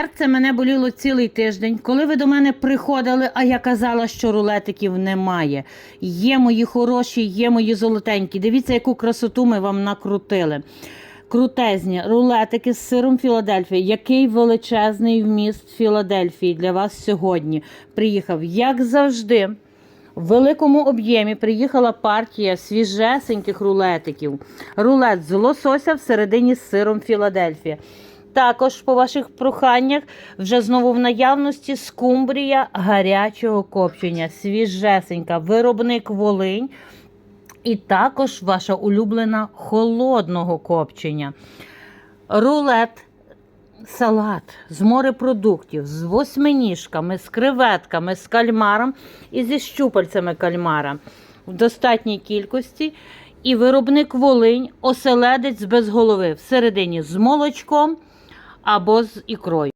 Серце мене боліло цілий тиждень. Коли ви до мене приходили, а я казала, що рулетиків немає. Є мої хороші, є мої золотенькі. Дивіться, яку красоту ми вам накрутили. Крутезні рулетики з сиром Філадельфії. Який величезний вміст Філадельфії для вас сьогодні приїхав, як завжди. В великому об'ємі приїхала партія свіжесеньких рулетиків. Рулет з лосося всередині з сиром Філадельфія. Також, по ваших проханнях, вже знову в наявності скумбрія гарячого копчення. Свіжесенька, виробник Волинь. І також ваша улюблена холодного копчення. Рулет салат з морепродуктів, з восьминіжками, з креветками, з кальмаром і зі щупальцями кальмара в достатній кількості. І виробник Волинь, оселедець без голови всередині з молочком або з ікрою.